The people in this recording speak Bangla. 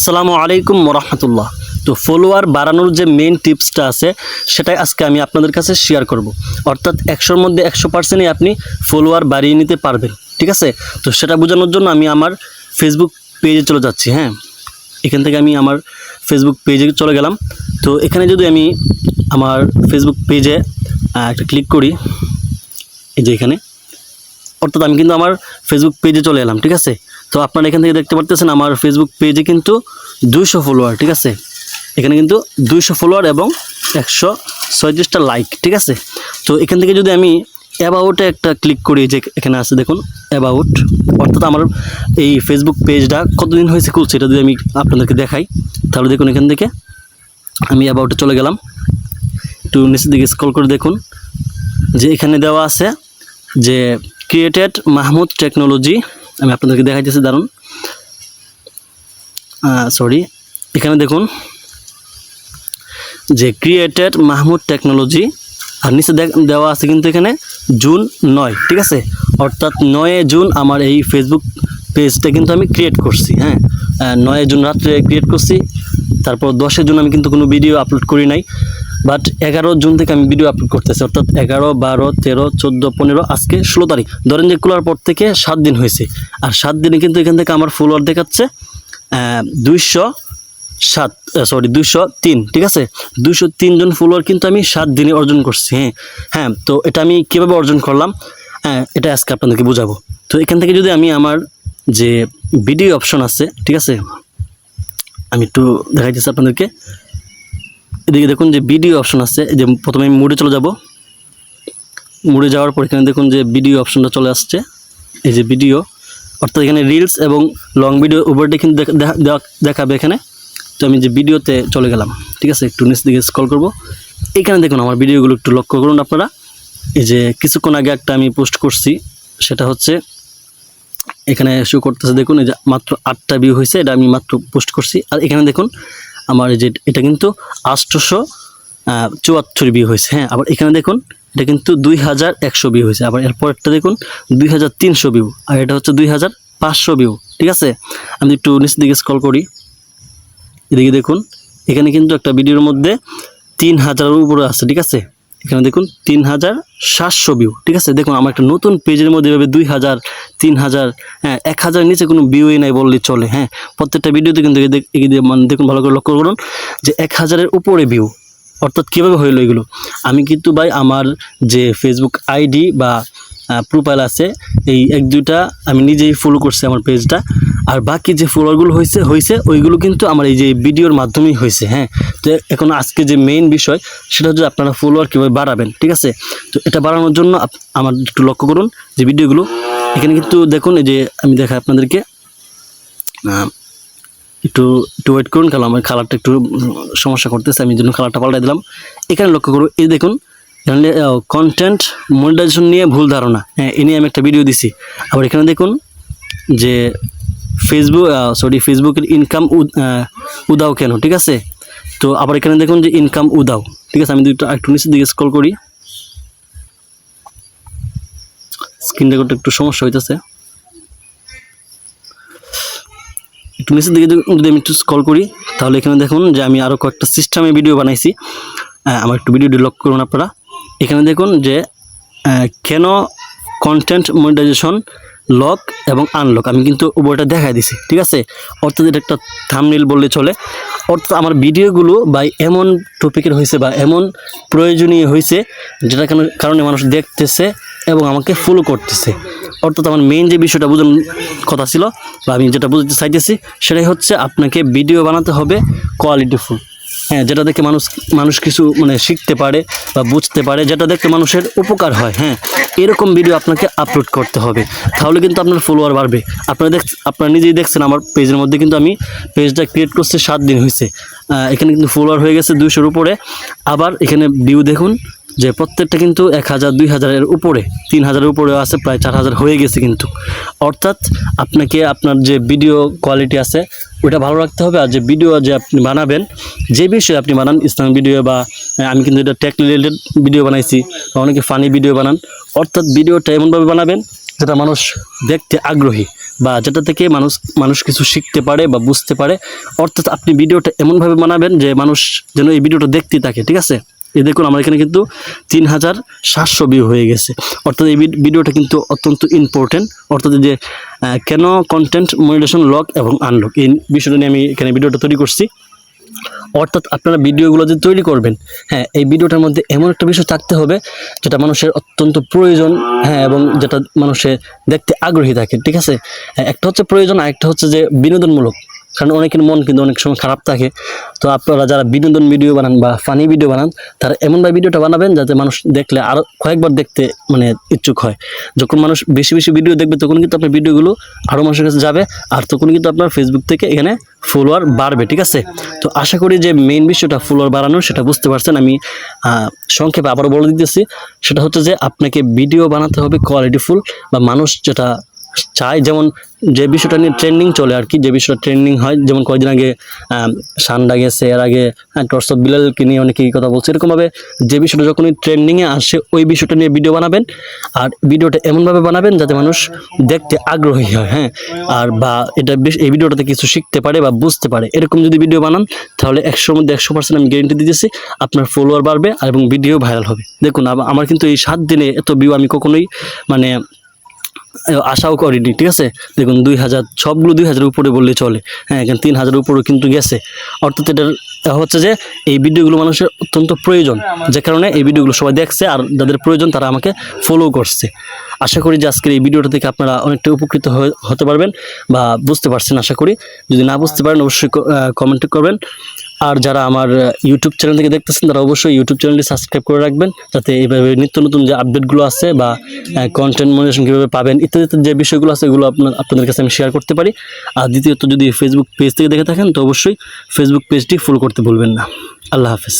আসসালামু আলাইকুম রহমতুল্লাহ তো ফলোয়ার বাড়ানোর যে মেন টিপসটা আছে, সেটাই আজকে আমি আপনাদের কাছে শেয়ার করব। অর্থাৎ একশোর মধ্যে একশো পার্সেন্টই আপনি ফলোয়ার বাড়িয়ে নিতে পারবেন, ঠিক আছে? তো সেটা বোঝানোর জন্য আমি আমার ফেসবুক পেজে চলে যাচ্ছি হ্যাঁ? এখান থেকে আমি আমার ফেসবুক পেজে চলে গেলাম। তো এখানে যদি আমি আমার ফেসবুক পেজে একটা ক্লিক করি, এই যে এখানে, অর্থাৎ আমি কিন্তু আমার ফেসবুক পেজে চলে এলাম, ঠিক আছে? তো আপনারা এখান থেকে দেখতে পারতেছেন আমার ফেসবুক পেজে কিন্তু দুইশো ফলোয়ার ঠিক আছে? এখানে কিন্তু দুইশো ফলোয়ার এবং একশো ছয়ত্রিশটা লাইক ঠিক আছে? তো এখান থেকে যদি আমি অ্যাবাউটে একটা ক্লিক করি, যে এখানে আছে দেখুন অ্যাবাউট অর্থাৎ আমার এই ফেসবুক পেজটা কতদিন হয়েছে খুলছে, এটা যদি আমি আপনাদেরকে দেখাই, তাহলে দেখুন এখান থেকে আমি অ্যাবাউটে চলে গেলাম। একটু নিচের দিকে স্ক্রল করে দেখুন, যে এখানে দেওয়া আছে যে ক্রিয়েটেড মাহমুদ টেকনোলজি আমি আপনাদেরকে দেখাইতেছি দারুণ সরি এখানে দেখুন যে ক্রিয়েটেড মাহমুদ টেকনোলজি আর নিচে দেওয়া আছে কিন্তু এখানে জুন নয়, ঠিক আছে? অর্থাৎ নয় জুন আমার এই ফেসবুক পেজটা কিন্তু আমি ক্রিয়েট করছি হ্যাঁ? নয় জুন রাত্রে ক্রিয়েট করছি, তারপর দশে জুন আমি কিন্তু কোনো ভিডিও আপলোড করি নাই। বাট এগারো জুন থেকে আমি ভিডিও আপলোড করতেছি, অর্থাৎ এগারো, বারো, তেরো, চোদ্দ, পনেরো, আজকে ষোলো তারিখ। ধরেন যে খোলার পর থেকে সাত দিন হয়েছে। আর সাত দিনে কিন্তু এখান থেকে আমার ফলোয়ার দেখাচ্ছে দুইশো সাত সরি দুইশো তিন, ঠিক আছে? দুইশো তিনজন ফলোয়ার কিন্তু আমি সাত দিনে অর্জন করছি হ্যাঁ। হ্যাঁ তো এটা আমি কীভাবে অর্জন করলাম হ্যাঁ এটা আজকে আপনাদেরকে বোঝাবো। তো এখান থেকে যদি আমি আমার যে ভিডিও অপশন আছে, ঠিক আছে? আমি একটু দেখাইতেছি আপনাদেরকে। এদিকে দেখুন যে ভিডিও অপশন আছে যে প্রথমে আমি মুডে চলে যাব। মুডে যাওয়ার পর এখানে দেখুন যে ভিডিও অপশনটা চলে আসছে। এই যে ভিডিও অর্থাৎ এখানে রিলস এবং লং ভিডিও উভয়টাই কিন্তু দেখা- দেখা- দেখাবে এখানে। তো আমি যে ভিডিওতে চলে গেলাম, ঠিক আছে? একটু নিচ দিকে স্ক্রল করব। এখানে দেখুন আমার ভিডিওগুলো একটু লক্ষ্য করুন আপনারা। এই যে কিছুক্ষণ আগে একটা আমি পোস্ট করছি, সেটা হচ্ছে এখানে শো করতেছে, দেখুন, এই যে মাত্র আটটা ভিউ হয়েছে, এটা আমি মাত্র পোস্ট করছি। আর এখানে দেখুন আমার যে এটা কিন্তু আষ্টশো চুয়াত্তর বি হয়েছে। হ্যাঁ আবার এখানে দেখুন, এটা কিন্তু দুই হাজার একশো বি হয়েছে। আবার এরপর একটা দেখুন, দুই হাজার তিনশো ভিউ আর এটা হচ্ছে দুই হাজার পাঁচশো ভিউ ঠিক আছে? আমি একটু নিচ দিকে স্কল করি। এদিকে দেখুন, এখানে কিন্তু একটা ভিডিওর মধ্যে তিন হাজারের উপরে আছে। ঠিক আছে? এখানে দেখুন তিন হাজার সাতশো ভিউ ঠিক আছে? দেখুন, আমার একটা নতুন পেজের মধ্যে এভাবে দুই হাজার তিন হাজার হ্যাঁ এক হাজার নিচে কোনো ভিউই নাই বললে চলে হ্যাঁ? প্রত্যেকটা ভিডিওতে কিন্তু মানে দেখুন, ভালো করে লক্ষ্য করুন যে এক হাজারের উপরে ভিউ অর্থাৎ কীভাবে হইল এগুলো? আমি কিন্তু ভাই আমার যে ফেসবুক আইডি বা প্রোফাইল আছে, এই এক, দুইটা আমি নিজেই ফলো করছি আমার পেজটা আর বাকি যে ফলোয়ারগুলো হয়েছে হয়েছে ওইগুলো কিন্তু আমার এই যে ভিডিওর মাধ্যমেই হয়েছে হ্যাঁ? তো এখন আজকে যে মেইন বিষয়, সেটা হচ্ছে আপনারা ফলোয়ার কীভাবে বাড়াবেন, ঠিক আছে? তো এটা বাড়ানোর জন্য আমার একটু লক্ষ্য করুন যে ভিডিওগুলো এখানে কিন্তু দেখুন, এই যে আমি দেখাই আপনাদেরকে। একটু একটু ওয়েট করুন, কারণ আমার কালারটা একটু সমস্যা করতেছে, আমি জন্য কালারটা পাল্টাই দিলাম। এখানে লক্ষ্য করুন, এই দেখুন কন্টেন্ট মনিটাইজেশন নিয়ে ভুল ধারণা। হ্যাঁ এ নিয়ে আমি একটা ভিডিও দিছি। আবার এখানে দেখুন যে ফেসবুক সরি ফেসবুকের ইনকাম উদাও কেন, ঠিক আছে? তো আবার এখানে দেখুন যে ইনকাম উদাও, ঠিক আছে? আমি দুটো একটু নিচের দিকে স্ক্রল করি। স্ক্রিন রেকর্ডটা একটু সমস্যা হইতেছে। একটু নিচের দিকে যদি আমি একটু স্ক্রল করি, তাহলে এখানে দেখুন যে আমি আরও কয়েকটা সিস্টেমে ভিডিও বানাইছি। আমার একটু ভিডিওটি লক্ষ্য করুন আপনারা। এখানে দেখুন যে কেন কন্টেন্ট মনিটাইজেশন লক এবং আনলক আমি কিন্তু উভয়টা দেখাই দিছি, ঠিক আছে? অর্থাৎ এটা একটা থামনিল বললে চলে। অর্থাৎ আমার ভিডিওগুলো বা এমন টপিকের হয়েছে বা এমন প্রয়োজনীয় হয়েছে যেটা কারণে- মানুষ দেখতেছে এবং আমাকে ফলো করতেছে। অর্থাৎ আমার মেইন যে বিষয়টা বোঝানোর কথা ছিল, বা আমি যেটা বুঝতে চাইতেছি, সেটাই হচ্ছে আপনাকে ভিডিও বানাতে হবে কোয়ালিটিফুল হ্যাঁ যেটা দেখে মানুষ মানুষ কিছু মানে শিখতে পারে বা বুঝতে পারে, যেটা দেখতে মানুষের উপকার হয় হ্যাঁ এরকম ভিডিও আপনাকে আপলোড করতে হবে। তাহলে কিন্তু আপনার ফলোয়ার বাড়বে। আপনারা দেখ, আপনারা নিজেই দেখছেন আমার পেজের মধ্যে, কিন্তু আমি পেজটা ক্রিয়েট করছি সাত দিন হয়েছে এখানে কিন্তু ফলোয়ার হয়ে গেছে দুইশোর উপরে। আবার এখানে ভিউ দেখুন যে প্রত্যেকটা কিন্তু এক হাজার, দুই হাজারের উপরে, তিন হাজারের উপরেও আছে, প্রায় চার হাজার হয়ে গেছে কিন্তু। অর্থাৎ আপনাকে আপনার যে ভিডিও কোয়ালিটি আছে ওটা ভালো রাখতে হবে। আর যে ভিডিও যে আপনি বানাবেন, যে বিষয়ে আপনি বানান ইসলামিক ভিডিও বা আমি কিন্তু এটা টেক রিলেটেড ভিডিও বানাইছি, বা অনেকে ফানি ভিডিও বানান, অর্থাৎ ভিডিওটা এমনভাবে বানাবেন, যেটা মানুষ দেখতে আগ্রহী বা যেটা থেকে মানুষ মানুষ কিছু শিখতে পারে বা বুঝতে পারে। অর্থাৎ আপনি ভিডিওটা এমনভাবে বানাবেন যে মানুষ যেন এই ভিডিওটা দেখতে থাকে, ঠিক আছে? এই দেখুন আমার এখানে কিন্তু তিন হাজার সাতশো ভিউ হয়ে গেছে। অর্থাৎ এই ভিডিওটা কিন্তু অত্যন্ত ইম্পর্টেন্ট অর্থাৎ যে কেন কন্টেন্ট মনিটেশন লক এবং আনলক এই বিষয়টা নিয়ে আমি এখানে ভিডিওটা তৈরি করছি। অর্থাৎ আপনারা ভিডিওগুলো যে তৈরি করবেন হ্যাঁ এই ভিডিওটার মধ্যে এমন একটা বিষয় থাকতে হবে যেটা মানুষের অত্যন্ত প্রয়োজন হ্যাঁ এবং যেটা মানুষের দেখতে আগ্রহী থাকে ঠিক আছে? হ্যাঁ, একটা হচ্ছে প্রয়োজন আর একটা হচ্ছে যে বিনোদনমূলক। কারণ অনেকের মন কিন্তু অনেক সময় খারাপ থাকে। তো আপনারা যারা বিনোদন ভিডিও বানান বা ফানি ভিডিও বানান, তারা এমনভাবে ভিডিওটা বানাবেন যাতে মানুষ দেখলে আরও কয়েকবার দেখতে মানে ইচ্ছুক হয়। যখন মানুষ বেশি বেশি ভিডিও দেখবে, তখন কিন্তু আপনার ভিডিওগুলো আরও মানুষের কাছে যাবে আর তখন কিন্তু আপনার ফেসবুক থেকে এখানে ফলোয়ার বাড়বে, ঠিক আছে? তো আশা করি যে মেইন বিষয়টা ফলোয়ার বাড়ানো, সেটা বুঝতে পারছেন। আমি সংক্ষেপে আবারও বলে দিতেছি, সেটা হচ্ছে যে আপনাকে ভিডিও বানাতে হবে কোয়ালিটিফুল বা মানুষ যেটা চায় যেমন যে বিষয়টা নিয়ে ট্রেন্ডিং চলে আর কি যে বিষয়টা ট্রেন্ডিং হয় যেমন কয়েকদিন আগে সান্ডা গেছে এর আগে হ্যাঁ, অফ বিলালকে নিয়ে অনেকেই কথা বলছে। এরকমভাবে যে বিষয়টা যখনই ট্রেন্ডিংয়ে আসে ওই বিষয়টা নিয়ে ভিডিও বানাবেন আর ভিডিওটা এমনভাবে বানাবেন যাতে মানুষ দেখতে আগ্রহী হয় হ্যাঁ আর বা এটা বেশ এই ভিডিওটাতে কিছু শিখতে পারে বা বুঝতে পারে। এরকম যদি ভিডিও বানান তাহলে একশোর মধ্যে একশো পার্সেন্ট আমি গ্যারেন্টি দিতেছি আপনার ফলোয়ার বাড়বে এবং ভিডিও ভাইরাল হবে। দেখুন আমার কিন্তু এই সাত দিনে এত ভিউ আমি কখনোই মানে আশাও করিনি, ঠিক আছে? দেখুন, দুই হাজার, সবগুলো দুই হাজারের উপরে বললে চলে। হ্যাঁ এখানে তিন হাজারের উপরেও কিন্তু গেছে। অর্থাৎ এটার হচ্ছে যে এই ভিডিওগুলো মানুষের অত্যন্ত প্রয়োজন, যে কারণে এই ভিডিওগুলো সবাই দেখছে আর যাদের প্রয়োজন তারা আমাকে ফলো করছে। আশা করি যে আজকের এই ভিডিওটা থেকে আপনারা অনেকটা উপকৃত হতে পারবেন বা বুঝতে পারছেন, আশা করি। যদি না বুঝতে পারেন, অবশ্যই কমেন্ট করবেন। আর যারা আমার ইউটিউব চ্যানেল থেকে দেখতেছেন, তারা অবশ্যই ইউটিউব চ্যানেলটি সাবস্ক্রাইব করে রাখবেন, যাতে এইভাবে নিত্য নতুন যে আপডেটগুলো আছে বা কন্টেন্ট মনিটেশন কীভাবে পাবেন, ইত্যাদি যে বিষয়গুলো আছে, এগুলো আপনার, আপনাদের কাছে আমি শেয়ার করতে পারি। আর দ্বিতীয়ত, যদি ফেসবুক পেজ থেকে দেখে থাকেন, তো অবশ্যই ফেসবুক পেজটি ফলো করতে ভুলবেন না। আল্লাহ হাফেজ।